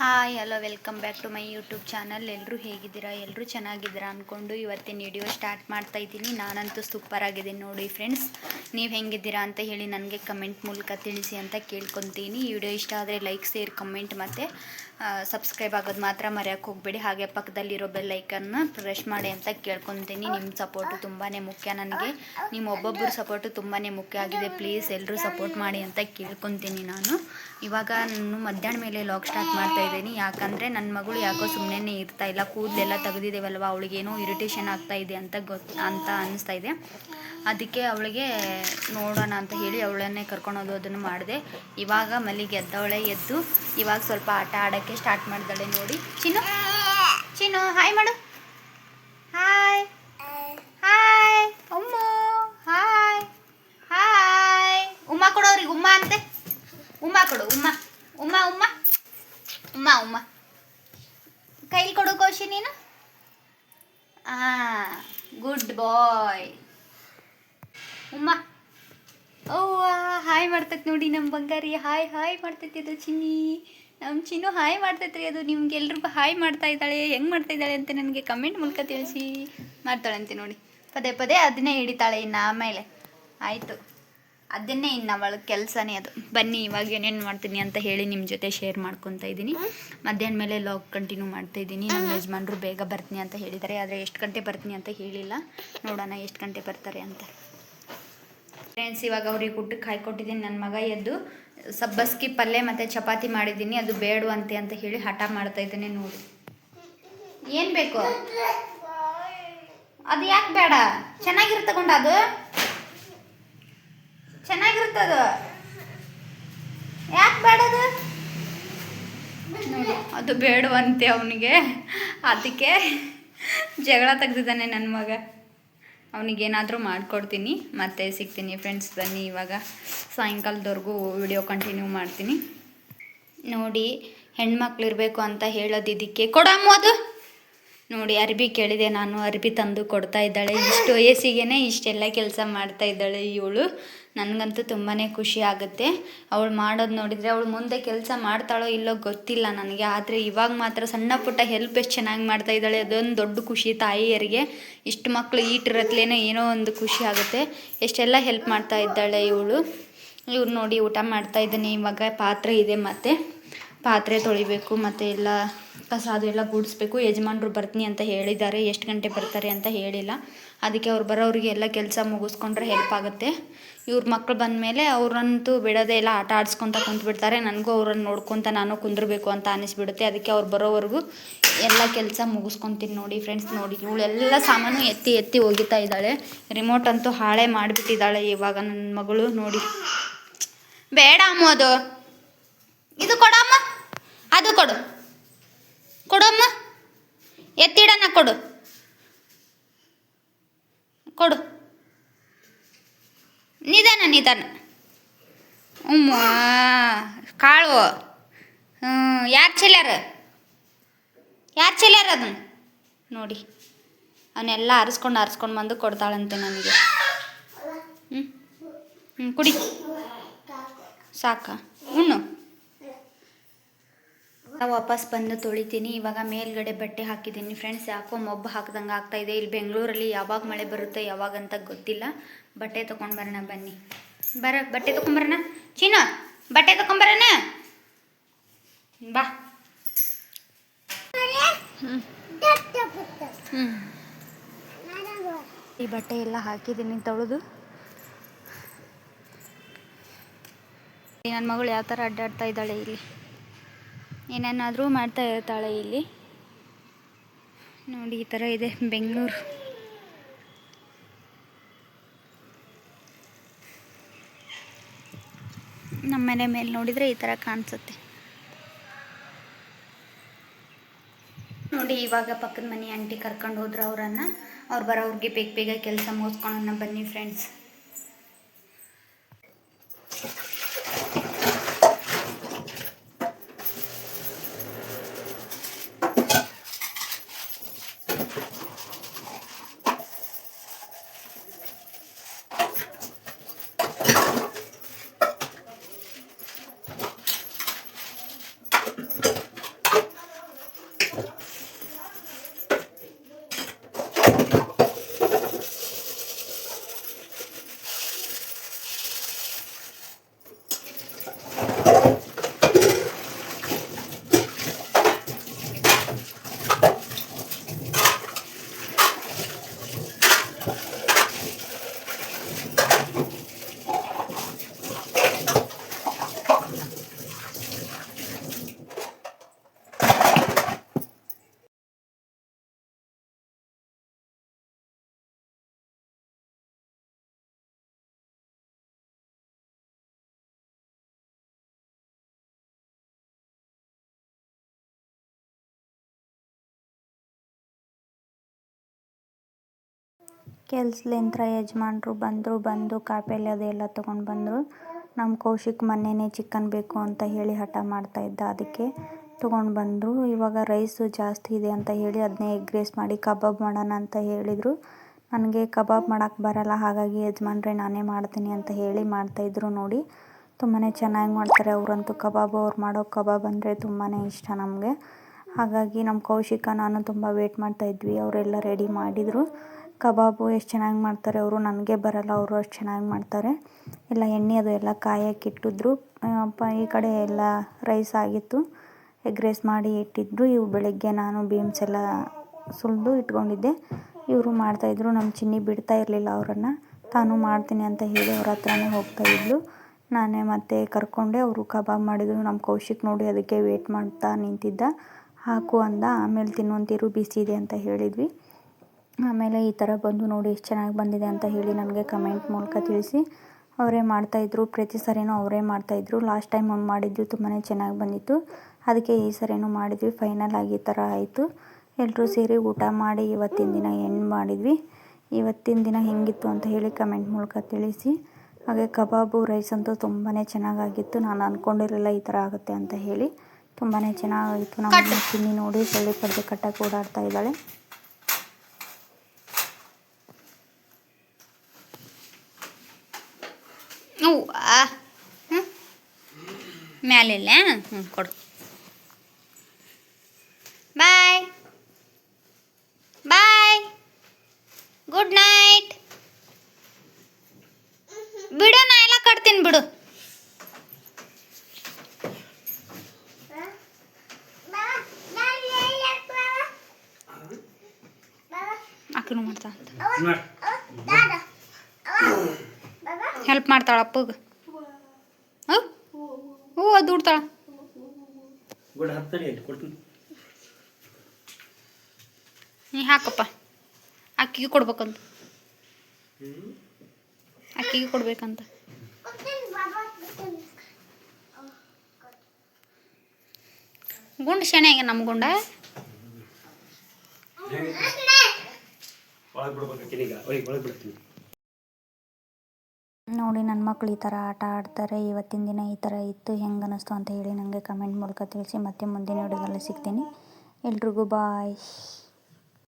Hi, hello, welcome back to my YouTube channel. ಎಲ್ಲರೂ ಹೇಗಿದ್ದೀರಾ? ಎಲ್ಲರೂ ಚೆನ್ನಾಗಿದ್ದೀರಾ ಅಂದ್ಕೊಂಡು ಇವತ್ತಿನ ವಿಡಿಯೋ ಸ್ಟಾರ್ಟ್ ಮಾಡ್ತಾ ಇದ್ದೀನಿ. ನಾನಂತೂ ಸೂಪರ್ ಆಗಿದ್ದೀನಿ ನೋಡಿ ಫ್ರೆಂಡ್ಸ್. ನೀವು ಹೆಂಗಿದ್ದೀರಾ ಅಂತ ಹೇಳಿ ನನಗೆ ಕಮೆಂಟ್ ಮೂಲಕ ತಿಳಿಸಿ ಅಂತ ಕೇಳ್ಕೊತೀನಿ. ಈ ವಿಡಿಯೋ ಇಷ್ಟ ಆದರೆ ಲೈಕ್, ಶೇರ್, ಕಮೆಂಟ್ ಮತ್ತು ಸಬ್ಸ್ಕ್ರೈಬ್ ಆಗೋದು ಮಾತ್ರ ಮರೆಯೋಕ್ಕೆ ಹೋಗಬೇಡಿ. ಹಾಗೆ ಪಕ್ಕದಲ್ಲಿರೋ ಬೆಲ್ ಐಕನ್ನ ಪ್ರೆಶ್ ಮಾಡಿ ಅಂತ ಕೇಳ್ಕೊತೀನಿ. ನಿಮ್ಮ ಸಪೋರ್ಟು ತುಂಬಾ ಮುಖ್ಯ ನನಗೆ. ನಿಮ್ಮ ಒಬ್ಬೊಬ್ಬರು ಸಪೋರ್ಟು ತುಂಬಾ ಮುಖ್ಯ ಆಗಿದೆ. ಪ್ಲೀಸ್ ಎಲ್ಲರೂ ಸಪೋರ್ಟ್ ಮಾಡಿ ಅಂತ ಕೇಳ್ಕೊತೀನಿ ನಾನು. ಇವಾಗ ನಾನು ಮಧ್ಯಾಹ್ನ ಮೇಲೆ ಲಾಗ್ ಸ್ಟಾರ್ಟ್ ಮಾಡ್ತಾ ಇದ್ದೀನಿ. ಯಾಕಂದರೆ ನನ್ನ ಮಗಳು ಯಾಕೋ ಸುಮ್ಮನೆ ಇರ್ತಾ ಇಲ್ಲ. ಕೂದಲೆಲ್ಲ ತೆಗೆದಿದ್ದೇವಲ್ವ ಅವಳಿಗೇನೋ ಇರಿಟೇಷನ್ ಆಗ್ತಾ ಇದೆ ಅಂತ ಗೊತ್ತು ಅಂತ ಅನಿಸ್ತಾ ಇದೆ. ಅದಕ್ಕೆ ಅವಳಿಗೆ ನೋಡೋಣ ಅಂತ ಹೇಳಿ ಅವಳನ್ನೇ ಕರ್ಕೊಂಡು ಅದನ್ನು ಮಾಡಿದೆ. ಇವಾಗ ಮಲ್ಲಿಗೆ ಎದ್ದವಳೆ, ಎದ್ದು ಇವಾಗ ಸ್ವಲ್ಪ ಆಟ ಆಡೋಕ್ಕೆ ಸ್ಟಾರ್ಟ್ ಮಾಡಿದಾಳೆ ನೋಡಿ. ಚಿನ್ನು ಚಿನ್ನು ಹಾಯ್ ಮಾಡು. ಹಾಯ್ ಹಾಯ್ ಅಮ್ಮ ಹಾಯ್ ಹಾಯ್ ಉಮ್ಮ ಕೊಡೋರಿಗೆ ಉಮ್ಮ ಅಂತೆ. ಉಮ್ಮ ಕೊಡು ಉಮ್ಮ ಉಮ್ಮ ಉಮ್ಮ ಉಮ್ಮ ಉಮ್ಮ. ಕೈಲಿ ಕೊಡು ಕೋಶಿ ನೀನು. ಆ ಗುಡ್ ಬಾಯ್ ಉಮ್ಮ. ಓ ಹಾಯ್ ಮಾಡ್ತೈತೆ ನೋಡಿ ನಮ್ಮ ಬಂಗಾರಿ. ಹಾಯ್ ಹಾಯ್ ಮಾಡ್ತೈತಿ ಅದು ಚಿನ್ನಿ. ನಮ್ಮ ಚಿನ್ನು ಹಾಯ್ ಮಾಡ್ತೈತ್ರಿ ಅದು. ನಿಮ್ಗೆ ಎಲ್ರಿಗೂ ಹಾಯ್ ಮಾಡ್ತಾ ಇದ್ದಾಳೆ. ಹೆಂಗೆ ಮಾಡ್ತಾ ಇದ್ದಾಳೆ ಅಂತ ನನಗೆ ಕಮೆಂಟ್ ಮೂಲಕ ತಿಳಿಸಿ ಮಾಡ್ತಾಳಂತೆ ನೋಡಿ. ಪದೇ ಪದೇ ಅದನ್ನೇ ಹಿಡಿತಾಳೆ ಇನ್ನು ಆಮೇಲೆ. ಆಯಿತು. ಅದನ್ನೇ ಇನ್ನು ಅವಳ ಕೆಲಸನೇ ಅದು. ಬನ್ನಿ, ಇವಾಗ ಏನೇನು ಮಾಡ್ತೀನಿ ಅಂತ ಹೇಳಿ ನಿಮ್ಮ ಜೊತೆ ಶೇರ್ ಮಾಡ್ಕೊತಾ ಇದ್ದೀನಿ. ಮಧ್ಯಾಹ್ನ ಮೇಲೆ ಲಾಗ್ ಕಂಟಿನ್ಯೂ ಮಾಡ್ತಾ ಇದ್ದೀನಿ. ನಮ್ಮ ಯಜಮಾನ್ರು ಬೇಗ ಬರ್ತೀನಿ ಅಂತ ಹೇಳಿದ್ದಾರೆ. ಆದರೆ ಎಷ್ಟು ಗಂಟೆ ಬರ್ತೀನಿ ಅಂತ ಹೇಳಿಲ್ಲ. ನೋಡೋಣ ಎಷ್ಟು ಗಂಟೆ ಬರ್ತಾರೆ ಅಂತ. ಫ್ರೆಂಡ್ಸ್ ಇವಾಗ ಅವ್ರಿಗೆ ಊಟಕ್ಕೆ ಕೊಟ್ಟಿದ್ದೀನಿ. ನನ್ನ ಮಗ ಎದ್ದು ಸಬ್ಬಸ್ಗಿ ಪಲ್ಯ ಮತ್ತು ಚಪಾತಿ ಮಾಡಿದ್ದೀನಿ. ಅದು ಬೇಡವಂತೆ ಅಂತ ಹೇಳಿ ಹಠ ಮಾಡ್ತಾ ಇದ್ದೀನಿ ನೋಡಿ. ಏನು ಬೇಕು? ಅದು ಯಾಕೆ ಬೇಡ? ಚೆನ್ನಾಗಿರ್ತಕೊಂಡ ಅದು? ಚೆನ್ನಾಗಿರುತ್ತೆ ಅದು. ಯಾಕೆ ಬೇಡದು ಅದು? ಬೇಡವಂತೆ ಅವನಿಗೆ. ಅದಕ್ಕೆ ಜಗಳ ತೆಗ್ದಿದ್ದಾನೆ ನನ್ನ ಮಗ. ಅವನಿಗೇನಾದರೂ ಮಾಡಿಕೊಡ್ತೀನಿ. ಮತ್ತೆ ಸಿಗ್ತೀನಿ ಫ್ರೆಂಡ್ಸ್ ಬನ್ನಿ ಇವಾಗ. ಸಾಯಂಕಾಲದವರೆಗೂ ವಿಡಿಯೋ ಕಂಟಿನ್ಯೂ ಮಾಡ್ತೀನಿ. ನೋಡಿ ಹೆಣ್ಮಕ್ಳು ಇರಬೇಕು ಅಂತ ಹೇಳೋದು ಇದಕ್ಕೆ ಕೊಡಮ್ಮ ಅದು. ನೋಡಿ, ಅರ್ಬಿ ಕೇಳಿದೆ. ನಾನು ಅರ್ಬಿ ತಂದು ಕೊಡ್ತಾ ಇದ್ದಾಳೆ. ಇಷ್ಟು ವಯಸ್ಸಿಗೆ ಇಷ್ಟೆಲ್ಲ ಕೆಲಸ ಮಾಡ್ತಾ ಇದ್ದಾಳೆ ಇವಳು. ನನಗಂತೂ ತುಂಬಾ ಖುಷಿ ಆಗುತ್ತೆ. ಅವಳು ಮಾಡೋದು ನೋಡಿದರೆ ಅವಳು ಮುಂದೆ ಕೆಲಸ ಮಾಡ್ತಾಳೋ ಇಲ್ಲೋ ಗೊತ್ತಿಲ್ಲ ನನಗೆ. ಆದರೆ ಇವಾಗ ಮಾತ್ರ ಸಣ್ಣ ಪುಟ್ಟ ಹೆಲ್ಪ್ ಎಷ್ಟು ಚೆನ್ನಾಗಿ ಮಾಡ್ತಾ ಇದ್ದಾಳೆ. ಅದೊಂದು ದೊಡ್ಡ ಖುಷಿ ತಾಯಿಯರಿಗೆ. ಇಷ್ಟು ಮಕ್ಕಳು ಈಟಿರತ್ಲೇನೋ ಏನೋ ಒಂದು ಖುಷಿ ಆಗುತ್ತೆ. ಎಷ್ಟೆಲ್ಲ ಹೆಲ್ಪ್ ಮಾಡ್ತಾ ಇದ್ದಾಳೆ ಇವಳು. ಇವ್ರು ನೋಡಿ ಊಟ ಮಾಡ್ತಾ ಇದ್ದೀನಿ. ಇವಾಗ ಪಾತ್ರೆ ಇದೆ ಮತ್ತು. ಪಾತ್ರೆ ತೊಳಿಬೇಕು ಮತ್ತು ಎಲ್ಲ ಕಸ ಅದು ಎಲ್ಲ ಗುಡಿಸ್ಬೇಕು. ಯಜಮಾನ್ರು ಬರ್ತೀನಿ ಅಂತ ಹೇಳಿದ್ದಾರೆ. ಎಷ್ಟು ಗಂಟೆ ಬರ್ತಾರೆ ಅಂತ ಹೇಳಿಲ್ಲ. ಅದಕ್ಕೆ ಅವ್ರು ಬರೋರಿಗೆ ಎಲ್ಲ ಕೆಲಸ ಮುಗಿಸ್ಕೊಂಡ್ರೆ ಹೆಲ್ಪ್ ಆಗುತ್ತೆ. ಇವ್ರ ಮಕ್ಕಳು ಬಂದಮೇಲೆ ಅವ್ರಂತೂ ಬಿಡೋದೇ ಇಲ್ಲ ಆಟ ಆಡಿಸ್ಕೊತ ಕುಂತ್ಬಿಡ್ತಾರೆ. ನನಗೂ ಅವ್ರನ್ನ ನೋಡ್ಕೊತ ನಾನು ಕುಂದಿರಬೇಕು ಅಂತ ಅನಿಸ್ಬಿಡುತ್ತೆ. ಅದಕ್ಕೆ ಅವ್ರು ಬರೋವರೆಗೂ ಎಲ್ಲ ಕೆಲಸ ಮುಗಿಸ್ಕೊತೀನಿ ನೋಡಿ ಫ್ರೆಂಡ್ಸ್ ನೋಡಿ. ಇವಳೆಲ್ಲ ಸಾಮಾನು ಎತ್ತಿ ಎತ್ತಿ ಒಗಿತಾ ಇದ್ದಾಳೆ. ರಿಮೋಟ್ ಅಂತೂ ಹಾಳೆ ಮಾಡಿಬಿಟ್ಟಿದ್ದಾಳೆ ಇವಾಗ ನನ್ನ ಮಗಳು ನೋಡಿ. ಬೇಡ ಅಮ್ಮ ಅದು. ಇದು ಕೊಡಮ್ಮ. ಅದು ಕೊಡು. ಕೊಡಮ್ಮ. ಎತ್ತಿಡನ ಕೊಡು. ಕೊಡು. ನಿಧಾನ ನಿಧಾನ. ಉಮ್ಮ, ಕಾಳು. ಹ್ಞೂ ಯಾರು ಚೆಲ್ಯಾರ? ಯಾರು ಚೆಲ್ಯಾರ ಅದನ್ನು? ನೋಡಿ. ಅವನ್ನೆಲ್ಲ ಅರಿಸ್ಕೊಂಡು ಅರಸ್ಕೊಂಡು ಬಂದು ಕೊಡ್ತಾಳಂತೆ ನನಗೆ. ಹ್ಞೂ ಹ್ಞೂ ಕುಡಿ. ಸಾಕ. ಉಣ್ಣು. ವಾಪಸ್ ಬಂದು ತೊಳಿತೀನಿ, ಇವಾಗ ಮೇಲ್ಗಡೆ ಬಟ್ಟೆ ಹಾಕಿದ್ದೀನಿ. ಫ್ರೆಂಡ್ಸ್, ಯಾಕೋ ಮೊಬ್ಬ ಹಾಕ್ದಂಗೆ ಆಗ್ತಾ ಇದೆ. ಇಲ್ಲಿ ಬೆಂಗಳೂರಲ್ಲಿ ಯಾವಾಗ ಮಳೆ ಬರುತ್ತೆ ಯಾವಾಗ ಅಂತ ಗೊತ್ತಿಲ್ಲ. ಬಟ್ಟೆ ತೊಗೊಂಡು ಬರೋಣ ಬನ್ನಿ. ಬರ, ಬಟ್ಟೆ ತೊಗೊಂಬರೋಣ ಚೀನಾ, ಬಟ್ಟೆ ತೊಗೊಂಬರೋಣ ಬಾ. ಈ ಬಟ್ಟೆ ಎಲ್ಲ ಹಾಕಿದ್ದೀನಿ, ತೊಳೆದು. ನನ್ನ ಮಗಳು ಯಾವ ಥರ ಅಡ್ಡಾಡ್ತಾ ಇದ್ದಾಳೆ ಇಲ್ಲಿ. ಏನೇನಾದರೂ ಮಾಡ್ತಾ ಇರ್ತಾಳೆ ಇಲ್ಲಿ. ನೋಡಿ, ಈ ಥರ ಇದೆ ಬೆಂಗಳೂರು. ನಮ್ಮ ಮನೆ ಮೇಲೆ ನೋಡಿದರೆ ಈ ಥರ ಕಾಣಿಸುತ್ತೆ. ನೋಡಿ, ಇವಾಗ ಪಕ್ಕದ ಮನೆ ಆಂಟಿ ಕರ್ಕೊಂಡು ಹೋದ್ರು ಅವರನ್ನು. ಅವ್ರು ಬರೋವ್ರಿಗೆ ಬೇಗ ಬೇಗ ಕೆಲಸ ಮುಗಿಸ್ಕೊಂಡು ಬನ್ನಿ ಫ್ರೆಂಡ್ಸ್ ಕೆಲ್ಸಲಿಂತ್ರ ಯಜಮಾನ್ರು ಬಂದರು, ಬಂದು ಕಾಯಿಪಲ್ಯ ಅದೆಲ್ಲ ತೊಗೊಂಡು ಬಂದರು. ನಮ್ಮ ಕೌಶಿಕ್ ಮೊನ್ನೆನೇ ಚಿಕನ್ ಬೇಕು ಅಂತ ಹೇಳಿ ಹಠ ಮಾಡ್ತಾ ಇದ್ದ. ಅದಕ್ಕೆ ತೊಗೊಂಡು ಬಂದರು. ಇವಾಗ ರೈಸು ಜಾಸ್ತಿ ಇದೆ ಅಂತ ಹೇಳಿ ಅದನ್ನೇ ಎಗ್ ರೈಸ್ ಮಾಡಿ ಕಬಾಬ್ ಮಾಡೋಣ ಅಂತ ಹೇಳಿದರು. ನನಗೆ ಕಬಾಬ್ ಮಾಡೋಕ್ಕೆ ಬರಲ್ಲ, ಹಾಗಾಗಿ ಯಜಮಾನ್ರೆ ನಾನೇ ಮಾಡ್ತೀನಿ ಅಂತ ಹೇಳಿ ಮಾಡ್ತಾಯಿದ್ರು ನೋಡಿ. ತುಂಬಾ ಚೆನ್ನಾಗಿ ಮಾಡ್ತಾರೆ ಅವರಂತೂ. ಕಬಾಬ್ ಅವ್ರು ಮಾಡೋ ಕಬಾಬ್ ಅಂದರೆ ತುಂಬಾ ಇಷ್ಟ ನಮಗೆ. ಹಾಗಾಗಿ ನಮ್ಮ ಕೌಶಿಕ, ನಾನು ತುಂಬ ವೇಟ್ ಮಾಡ್ತಾಯಿದ್ವಿ ಅವರೆಲ್ಲ ರೆಡಿ ಮಾಡಿದರು. ಕಬಾಬು ಎಷ್ಟು ಚೆನ್ನಾಗಿ ಮಾಡ್ತಾರೆ ಅವರು, ನನಗೆ ಬರಲ್ಲ ಅವರು ಅಷ್ಟು ಚೆನ್ನಾಗಿ ಮಾಡ್ತಾರೆ. ಎಲ್ಲ ಎಣ್ಣೆ ಅದು ಎಲ್ಲ ಕಾಯಕ್ಕೆ ಇಟ್ಟಿದ್ರು. ಪ, ಈ ಕಡೆ ಎಲ್ಲ ರೈಸ್ ಆಗಿತ್ತು. ಎಗ್ ರೈಸ್ ಮಾಡಿ ಇಟ್ಟಿದ್ರು. ಇವು ಬೆಳಗ್ಗೆ ನಾನು ಬೀನ್ಸ್ ಎಲ್ಲ ಸುಲಿದು ಇಟ್ಕೊಂಡಿದ್ದೆ. ಇವರು ಮಾಡ್ತಾಯಿದ್ರು ನಮ್ಮ ಚಿನ್ನಿ ಬಿಡ್ತಾ ಇರಲಿಲ್ಲ ಅವರನ್ನು. ತಾನು ಮಾಡ್ತೀನಿ ಅಂತ ಹೇಳಿ ಅವ್ರ ಹತ್ರನೇ ಹೋಗ್ತಾಯಿದ್ಲು ನಾನೇ ಮತ್ತೆ ಕರ್ಕೊಂಡೆ. ಅವರು ಕಬಾಬ್ ಮಾಡಿದ್ರು. ನಮ್ಮ ಕೌಶಿಕ್ ನೋಡಿ ಅದಕ್ಕೆ ವೇಟ್ ಮಾಡ್ತಾ ನಿಂತಿದ್ದ. ಹಾಕು ಅಂದ. ಆಮೇಲೆ ತಿನ್ನುವಂತಿರು, ಬಿಸಿ ಇದೆ ಅಂತ ಹೇಳಿದ್ವಿ. ಆಮೇಲೆ ಈ ಥರ ಬಂದು ನೋಡಿ ಎಷ್ಟು ಚೆನ್ನಾಗಿ ಬಂದಿದೆ ಅಂತ ಹೇಳಿ ನನಗೆ ಕಮೆಂಟ್ ಮೂಲಕ ತಿಳಿಸಿ. ಅವರೇ ಮಾಡ್ತಾಯಿದ್ರು ಪ್ರತಿ ಸರಿನೂ ಅವರೇ ಮಾಡ್ತಾಯಿದ್ರು ಲಾಸ್ಟ್ ಟೈಮ್ ಒಂದು ಮಾಡಿದ್ದು ತುಂಬಾ ಚೆನ್ನಾಗಿ ಬಂದಿತ್ತು. ಅದಕ್ಕೆ ಈ ಸರಿನೂ ಮಾಡಿದ್ವಿ ಫೈನಲ್ ಆಗಿ ಈ ಥರ ಆಯಿತು. ಎಲ್ಲರೂ ಸೇರಿ ಊಟ ಮಾಡಿ ಇವತ್ತಿನ ದಿನ ಎಂಡ್ ಮಾಡಿದ್ವಿ. ಇವತ್ತಿನ ದಿನ ಹೆಂಗಿತ್ತು ಅಂತ ಹೇಳಿ ಕಮೆಂಟ್ ಮೂಲಕ ತಿಳಿಸಿ. ಹಾಗೆ ಕಬಾಬು ರೈಸ್ ಅಂತೂ ತುಂಬಾ ಚೆನ್ನಾಗಾಗಿತ್ತು. ನಾನು ಅಂದ್ಕೊಂಡಿರಲಿಲ್ಲ ಈ ಥರ ಆಗುತ್ತೆ ಅಂತ ಹೇಳಿ. ತುಂಬಾ ಚೆನ್ನಾಗಾಗಿತ್ತು. ನಮ್ಮ ಚಿನ್ನಿ ನೋಡಿ ಸೊಳ್ಳೆ ಪಡೆದು ಕಟ್ಟಕ್ಕೆ ಓಡಾಡ್ತಾ ಇದ್ದಾಳೆ ಆ ಹ್ಞೂ ಮ್ಯಾಲಿಲ್ಲ. ಹ್ಞೂ ಕೊಡು. ಬಾಯ್ ಬಾಯ್ ಗುಡ್ ನೈಟ್ ಬಿಡು ನಾ ಎಲ್ಲ ಕಟ್ತೀನಿ ಬಿಡು. ಅಕ್ಕನು ಮಾಡ್ತಾ ಅಂತ ಹೆಲ್ಪ್ ಮಾಡ್ತಾಳೆ ಅಪ್ಪಗೆ ಹ್ಞೂ ಅದು ದುಡ್ತಾಳ ನೀ ಹಾಕಪ್ಪ. ಅಕ್ಕಿಗೆ ಕೊಡ್ಬೇಕಂತ. ಅಕ್ಕಿಗೆ ಕೊಡ್ಬೇಕಂತ. ಗುಂಡು ಶೆಣೆಗೆ ನಮ್ಮ ಗುಂಡ? ಒಳಗೆ ಬಿಡ್ಬೇಕು ಈಗ ಒಳಗೆ ಒಳಗೆ ಬಿಡ್ತೀನಿ. ಮಕ್ಳು ಈ ಥರ ಆಟ ಆಡ್ತಾರೆ, ಇವತ್ತಿನ ದಿನ ಈ ಥರ ಇತ್ತು, ಹೆಂಗೆ ಅನ್ನಿಸ್ತು ಅಂತ ಹೇಳಿ ನನಗೆ ಕಮೆಂಟ್ ಮೂಲಕ ತಿಳಿಸಿ ಮತ್ತೆ ಮುಂದಿನ ವಿಡಿಯೋದಲ್ಲಿ ಸಿಗ್ತೀನಿ. ಎಲ್ರಿಗೂ ಬಾಯ್